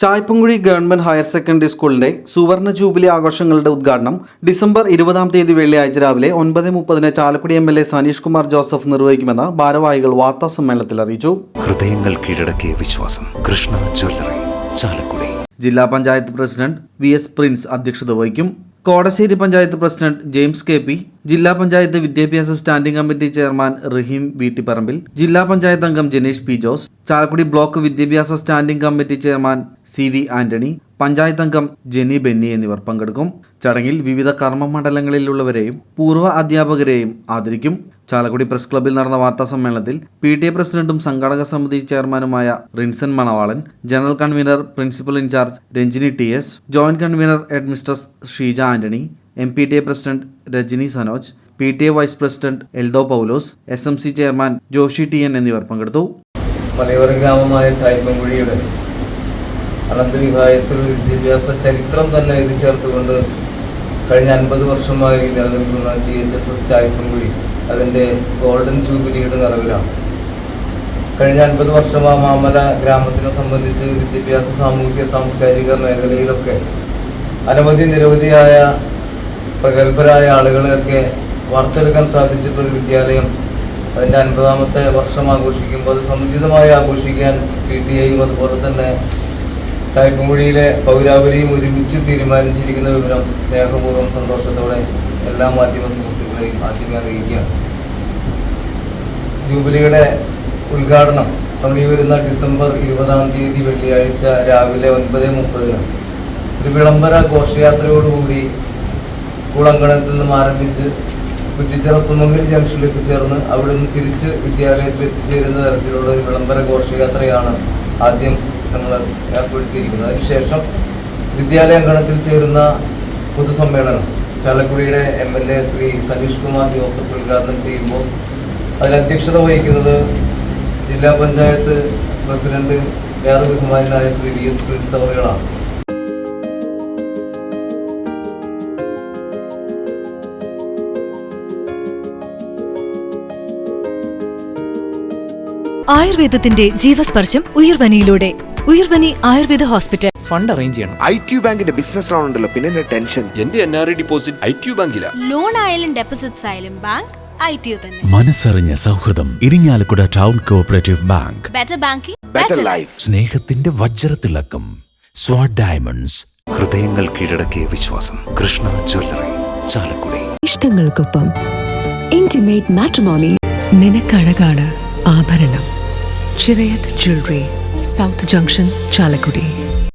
Chaipumkuzhi government higher secondary സ്കൂളിന്റെ സുവർണ jubilee ആഘോഷങ്ങളുടെ ഉദ്ഘാടനം ഡിസംബർ ഇരുപതാം തീയതി വെള്ളിയാഴ്ച രാവിലെ ഒൻപത് മുപ്പതിന് Chalakudy M L A Saneesh Kumar Joseph നിർവഹിക്കുമെന്ന് ഭാരവാഹികൾ വാർത്താ സമ്മേളനത്തിൽ അറിയിച്ചു. ഹൃദയങ്ങൾ കീഴടക്കിയ വിശ്വാസം. കൃഷ്ണ ജ്വല്ലറി ചാലക്കുടി. ജില്ലാ panchayat president V S Prince അധ്യക്ഷത വഹിക്കും. Kodassery panchayat president James K P ജില്ലാ പഞ്ചായത്ത് വിദ്യാഭ്യാസ സ്റ്റാൻഡിംഗ് കമ്മിറ്റി ചെയർമാൻ റഹീം വീട്ടിപ്പറമ്പിൽ ജില്ലാ പഞ്ചായത്ത് അംഗം ജനേഷ് പി ജോസ് ചാലക്കുടി ബ്ലോക്ക് വിദ്യാഭ്യാസ standing committee chairman C V Antony panchayat അംഗം ജെനി ബെന്നി എന്നിവർ പങ്കെടുക്കും. ചടങ്ങിൽ വിവിധ കർമ്മ മണ്ഡലങ്ങളിലുള്ളവരെയും പൂർവ അധ്യാപകരെയും ആദരിക്കും. ചാലക്കുടി പ്രസ് ക്ലബ്ബിൽ നടന്ന വാർത്താ സമ്മേളനത്തിൽ പി ടി എ പ്രസിഡന്റും സംഘാടക സമിതി ചെയർമാനുമായ Rinson Manavalan general convener principal incharge Ranjini T S joint convener headmistress Sheeja Antony M P T A president Rajani Sanoj P T A vice president Eldho Paulose S M C chairman Joshy T N എന്നിവർ പങ്കെടുത്തു. ഗ്രാമമായ വിദ്യാഭ്യാസ ചരിത്രം തന്നെ ചേർത്തുകൊണ്ട് കഴിഞ്ഞ അൻപത് വർഷമായി നിലനിൽക്കുന്ന G H S S Chaipankuzhi അതിന്റെ ഗോൾഡൻ ജൂബിലിയുടെ നിറവിലാണ്. കഴിഞ്ഞ അൻപത് വർഷം ആ മാമല ഗ്രാമത്തിനെ സംബന്ധിച്ച് വിദ്യാഭ്യാസ സാമൂഹിക സാംസ്കാരിക മേഖലയിലൊക്കെ അനവധി നിരവധിയായ പ്രഗത്ഭരായ ആളുകളെയൊക്കെ വാർത്തെടുക്കാൻ സാധിച്ചിട്ടൊരു വിദ്യാലയം അതിന്റെ അൻപതാമത്തെ വർഷം ആഘോഷിക്കുമ്പോൾ അത് സമുചിതമായി ആഘോഷിക്കാൻ പി ടി ഐയും അതുപോലെ തന്നെ ചായ്പുമുഴിയിലെ പൗരാവലിയും ഒരുമിച്ച് തീരുമാനിച്ചിരിക്കുന്ന വിവരം സ്നേഹപൂർവം സന്തോഷത്തോടെ എല്ലാ മാധ്യമ സുഹൃത്തുക്കളെയും ആദ്യമേ അറിയിക്കുകയാണ് ജൂബിലിയുടെ ഉദ്ഘാടനം നമ്മൾ ഈ വരുന്ന ഡിസംബർ ഇരുപതാം തീയതി വെള്ളിയാഴ്ച രാവിലെ ഒൻപത് മുപ്പതിന്. ഒരു വിളംബര ഘോഷയാത്രയോടുകൂടി സ്കൂൾ അങ്കണത്തിൽ നിന്നും ആരംഭിച്ച് കുറ്റിച്ചിറ സുമംഗലി ജംഗ്ഷനിൽ എത്തിച്ചേർന്ന് അവിടെ നിന്ന് തിരിച്ച് വിദ്യാലയത്തിൽ എത്തിച്ചേരുന്ന തരത്തിലുള്ള ഒരു വിളംബര ഘോഷയാത്രയാണ് ആദ്യം നമ്മൾ ഏർപ്പെടുത്തിയിരിക്കുന്നത് അതിനുശേഷം വിദ്യാലയ അങ്കണത്തിൽ ചേരുന്ന പൊതുസമ്മേളനം. ചാലക്കുടിയുടെ M L A Shri Saneesh Kumar Joseph ഉദ്ഘാടനം ചെയ്യുമ്പോൾ അതിൽ അധ്യക്ഷത വഹിക്കുന്നത് ജില്ലാ പഞ്ചായത്ത് പ്രസിഡന്റ് ഏറെ ശ്രീ വി എസ് പ്രിൻസ് അവറുകളാണ് ആയുർവേദത്തിന്റെ ജീവസ്പർശം ഉയർവനിയിലൂടെ. Uyarvani Ayurveda hospital. Fund arrange ചെയ്യണം. ഐ ടി ബാങ്കിന്റെ ബിസിനസ് ലോൺ ഉണ്ടല്ലോ പിന്നെ എന്റെ ടെൻഷൻ? എന്റെ N R I deposit I T ബാങ്കിലാ. Loan ആയാലും ഡെപ്പോസിറ്റ്സ് ആയാലും ബാങ്ക് ഐ ടി തന്നെ. മനസ്സറിഞ്ഞ സൗഹൃദം Irinjalakuda town cooperative bank. Better banking better life സ്നേഹത്തിന്റെ വജ്രത്തിളക്കം സ്വാഡ് ഡയമണ്ട്സ്. ഹൃദയങ്ങൾ കീഴടക്കിയ വിശ്വാസം. കൃഷ്ണ ജ്വല്ലറി ചാലക്കുടി. ഇഷ്ടങ്ങൾക്കൊപ്പം ഇന്റിമേറ്റ് മാട്രിമോണി നിനക്കഴകാണ് ആഭരണം. Chirayath jewellery south junction Chalakudy.